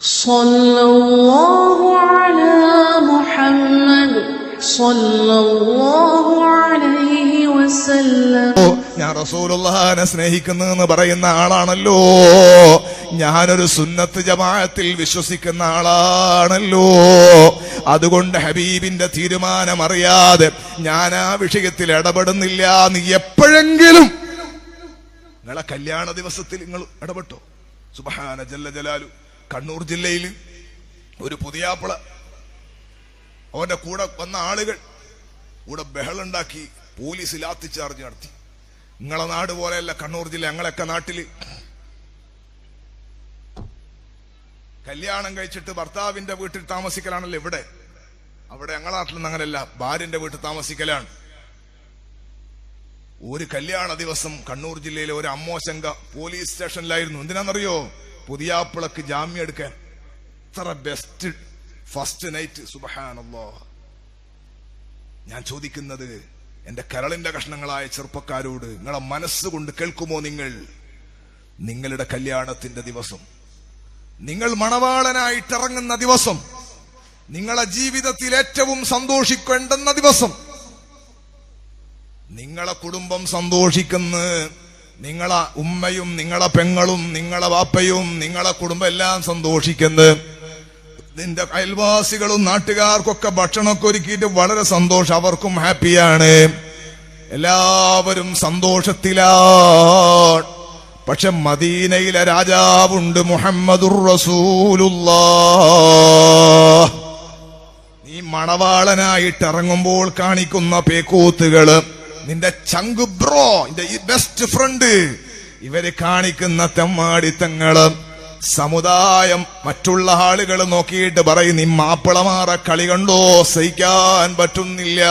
صلى الله على محمد صلى الله عليه وسلم ഞാൻ റസൂലുള്ളഹാനെ സ്നേഹിക്കുന്നു എന്ന് പറയുന്ന ആളാണല്ലോ ഞാനൊരു സുന്നത്ത് ജമാഅത്തിൽ വിശ്വസിക്കുന്ന ആളാണല്ലോ അതുകൊണ്ട് ഹബീബിന്റെ തീരുമാനം അറിയാതെ ഞാൻ ആ വിഷയത്തിൽ ഇടപെടുന്നില്ല നീ എപ്പോഴെങ്കിലും നിങ്ങളെ കല്യാണ ദിവസത്തിൽ നിങ്ങൾ ഇടപെട്ടോ സുബഹാന ജല്ല ജലാലു കണ്ണൂർ ജില്ലയിൽ ഒരു പുതിയാപ്പിള. അവന്റെ കൂടെ വന്ന ആളുകൾ കൂടെ ബഹളുണ്ടാക്കി പോലീസ് ലാത്തി ചാർജ് നടത്തി. നിങ്ങളെ നാട് പോലെയല്ല കണ്ണൂർ ജില്ല ഞങ്ങളൊക്കെ നാട്ടിൽ. കല്യാണം കഴിച്ചിട്ട് ഭർത്താവിന്റെ വീട്ടിൽ താമസിക്കലാണല്ലോ ഇവിടെ. അവിടെ ഞങ്ങളെ നാട്ടിലൊന്നും അങ്ങനെയല്ല ഭാര്യന്റെ വീട്ടിൽ താമസിക്കലാണ്. ഒരു കല്യാണ ദിവസം കണ്ണൂർ ജില്ലയിലെ ഒരു അമ്മോശങ്ക പോലീസ് സ്റ്റേഷനിലായിരുന്നു. എന്തിനാണെന്നറിയോ പുതിയാപ്പിളക്ക് ജാമ്യം എടുക്കാൻ. ഇത്ര ബെസ്റ്റ് ഫസ്റ്റ് നൈറ്റ് സുബഹാനല്ലോ. ഞാൻ ചോദിക്കുന്നത് എന്റെ കരളിന്റെ കഷ്ണങ്ങളായ ചെറുപ്പക്കാരോട് നിങ്ങളെ മനസ്സുകൊണ്ട് കേൾക്കുമോ നിങ്ങൾ? നിങ്ങളുടെ കല്യാണത്തിന്റെ ദിവസം. നിങ്ങൾ മണവാളനായിട്ടിറങ്ങുന്ന ദിവസം. നിങ്ങളെ ജീവിതത്തിൽ ഏറ്റവും സന്തോഷിക്കേണ്ടുന്ന ദിവസം. നിങ്ങളെ കുടുംബം സന്തോഷിക്കുന്ന നിങ്ങളെ ഉമ്മയും നിങ്ങളെ പെങ്ങളും നിങ്ങളെ വാപ്പയും നിങ്ങളെ കുടുംബം എല്ലാം സന്തോഷിക്കുന്നത്. നിന്റെ അയൽവാസികളും നാട്ടുകാർക്കൊക്കെ ഭക്ഷണമൊക്കെ ഒരുക്കിയിട്ട് വളരെ സന്തോഷം. അവർക്കും ഹാപ്പിയാണ്. എല്ലാവരും സന്തോഷത്തിലാണ്. പക്ഷെ മദീനയിലെ രാജാവുണ്ട് മുഹമ്മദുർ റസൂലുള്ള നീ മണവാളനായിട്ട് ഇറങ്ങുമ്പോൾ കാണിക്കുന്ന പേക്കൂത്തുകൾ നിന്റെ ചങ്ക് ബ്രോ നിന്റെ ബെസ്റ്റ് ഫ്രണ്ട് ഇവർ കാണിക്കുന്ന തെമ്മാടിത്തങ്ങൾ സമുദായം മറ്റുള്ള ആളുകൾ നോക്കിയിട്ട് പറയും നീ മാപ്പിളമാറ കളി കണ്ടോ? സഹിക്കാൻ പറ്റുന്നില്ല.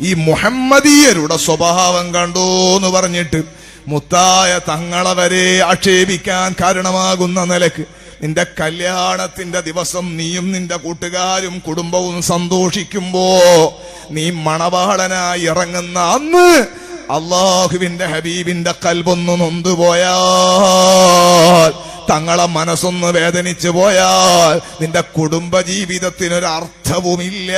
ഈ മുഹമ്മദീയരുടെ സ്വഭാവം കണ്ടോ എന്ന് പറഞ്ഞിട്ട് മുത്തായ തങ്ങളെ വരെ ആക്ഷേപിക്കാൻ കാരണമാകുന്ന നിലയ്ക്ക് നിന്റെ കല്യാണത്തിന്റെ ദിവസം നീയും നിന്റെ കൂട്ടുകാരും കുടുംബവും സന്തോഷിക്കുമ്പോ നീ മണവാളനായി ഇറങ്ങുന്ന അന്ന് അള്ളാഹുവിന്റെ ഹബീബിന്റെ കൽബൊന്ന് നൊന്തുപോയാൽ തങ്ങളെ മനസ്സൊന്ന് വേദനിച്ചു പോയാൽ നിന്റെ കുടുംബ ജീവിതത്തിനൊരു അർത്ഥവുമില്ല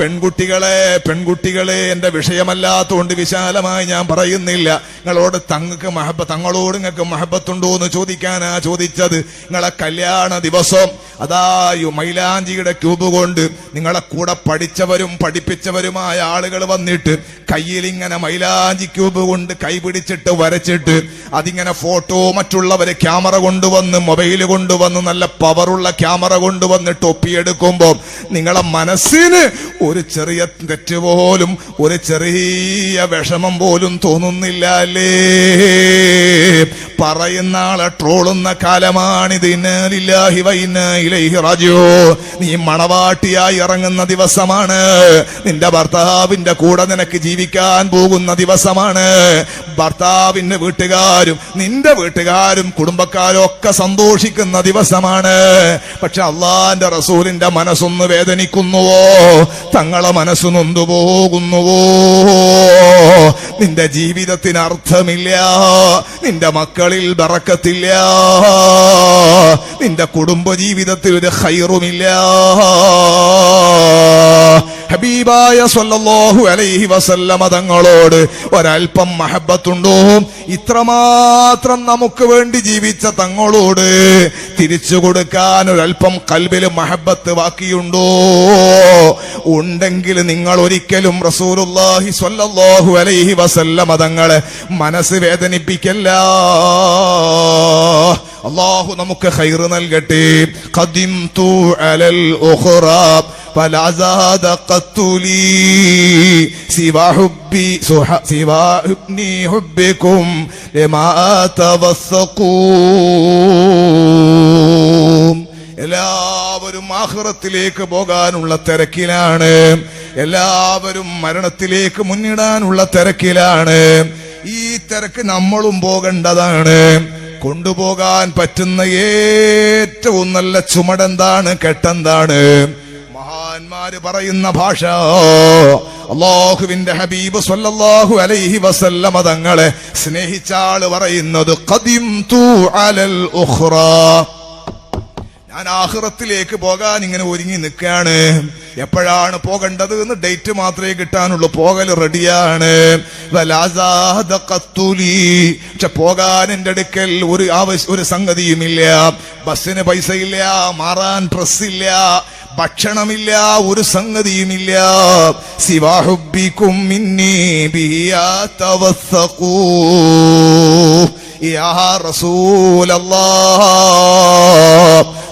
പെൺകുട്ടികളെ പെൺകുട്ടികളെ എന്റെ വിഷയമല്ലാത്തതുകൊണ്ട് വിശാലമായി ഞാൻ പറയുന്നില്ല. നിങ്ങളോട് തങ്ങൾക്ക് മഹബ തങ്ങളോട് നിങ്ങൾക്ക് മഹബത്തുണ്ടോ എന്ന് ചോദിക്കാനാ ചോദിച്ചത്. നിങ്ങളെ കല്യാണ ദിവസം അതായു മൈലാഞ്ചിയുടെ ക്യൂബ് കൊണ്ട് നിങ്ങളെ കൂടെ പഠിച്ചവരും പഠിപ്പിച്ചവരുമായ ആളുകൾ വന്നിട്ട് കയ്യിൽ ഇങ്ങനെ മൈലാഞ്ചി ക്യൂബ് കൊണ്ട് കൈപിടിച്ചിട്ട് വരച്ചിട്ട് അതിങ്ങനെ ഫോട്ടോ മറ്റുള്ളവരെ ക്യാമറ കൊണ്ടുവന്ന് മൊബൈൽ കൊണ്ടുവന്ന് നല്ല പവറുള്ള ക്യാമറ കൊണ്ടുവന്നിട്ട് ടൊപ്പിയെടുക്കുമ്പോൾ നിങ്ങളെ മനസ്സിന് ഒരു ചെറിയ തെറ്റ് പോലും ഒരു ചെറിയ വിഷമം പോലും തോന്നുന്നില്ല അല്ലേ? പറയുന്ന ആളെ ട്രോളുന്ന കാലമാണിത്. ഇന്നലില്ലാഹി റാജിഊ. നീ മണവാട്ടിയായി ഇറങ്ങുന്ന ദിവസമാണ്. നിന്റെ ഭർത്താവിന്റെ കൂടെ നിനക്ക് ജീവിക്കാൻ പോകുന്ന ദിവസമാണ്. ഭർത്താവിന്റെ വീട്ടുകാരും നിന്റെ വീട്ടുകാരും കുടുംബക്കാരും ഒക്കെ സന്തോഷിക്കുന്ന ദിവസമാണ്. പക്ഷെ അള്ളാന്റെ റസൂലിന്റെ മനസ്സൊന്ന് വേദനിക്കുന്നുവോ? തങ്ങളെ മനസ്സ് നൊന്തുപോകുന്നുവോ നിന്റെ ജീവിതത്തിന് അർത്ഥമില്ല. നിന്റെ മക്കളിൽ ബറക്കത്തില്ല. നിന്റെ കുടുംബ ജീവിതത്തിൽ ഒരു ഹൈറുമില്ല ഹബീബായ സല്ലല്ലാഹു അലൈഹി വസല്ലമ തങ്ങളോട് ഒരൽപ്പം മഹബത്തുണ്ടോ? ഇത്രമാത്രം നമുക്ക് വേണ്ടി ജീവിച്ച തങ്ങളോട് തിരിച്ചു കൊടുക്കാൻ ഒരൽപ്പം കൽബിൽ മഹബത്ത് ബാക്കിയുണ്ടോ? ഉണ്ടെങ്കിൽ നിങ്ങൾ ഒരിക്കലും റസൂലുല്ലാഹി സ്വല്ലല്ലാഹു അലൈഹി വസല്ലമ തങ്ങളെ മനസ്സ് വേദനിപ്പിക്കല്ല. അള്ളാഹു നമുക്ക് ഹൈറ് നൽകട്ടെ. ഖദിം തൂ അലൽ ഉഖ്റ. എല്ലാവരും ആഹ്റത്തിലേക്ക് പോകാനുള്ള തിരക്കിലാണ്. എല്ലാവരും മരണത്തിലേക്ക് മുന്നിടാനുള്ള തിരക്കിലാണ്. ഈ തിരക്ക് നമ്മളും പോകേണ്ടതാണ്. കൊണ്ടുപോകാൻ പറ്റുന്ന ഏറ്റവും നല്ല ചുമടെന്താണ് കെട്ടെന്താണ്? മഹാന്മാര് പറയുന്ന ഭാഷ. അള്ളാഹുവിന്റെ ഹബീബ് സല്ലാഹു അലൈഹി വസല്ല മതങ്ങളെ സ്നേഹിച്ചാൾ പറയുന്നത് ഖദിം തൂ അലൽ ഞാൻ ആഹ്റത്തിലേക്ക് പോകാൻ ഇങ്ങനെ ഒരുങ്ങി നിൽക്കുകയാണ്. എപ്പോഴാണ് പോകേണ്ടത് എന്ന് ഡേറ്റ് മാത്രമേ കിട്ടാനുള്ളൂ. പോകൽ റെഡിയാണ്. പക്ഷെ പോകാൻ എന്റെ അടുക്കൽ ഒരു ആവശ്യ ഒരു സംഗതിയുമില്ല. ബസ്സിന് പൈസ ഇല്ല മാറാൻ ഡ്രസ്സില്ല ഭക്ഷണമില്ല ഒരു സംഗതിയുമില്ല. റസൂലല്ലാ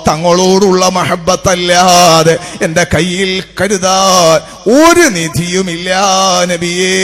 തങ്ങളോടുള്ള മഹബത്തല്ലാതെ എന്റെ കയ്യിൽ കരുതാൻ ഒരു നിധിയുമില്ല നബിയേ.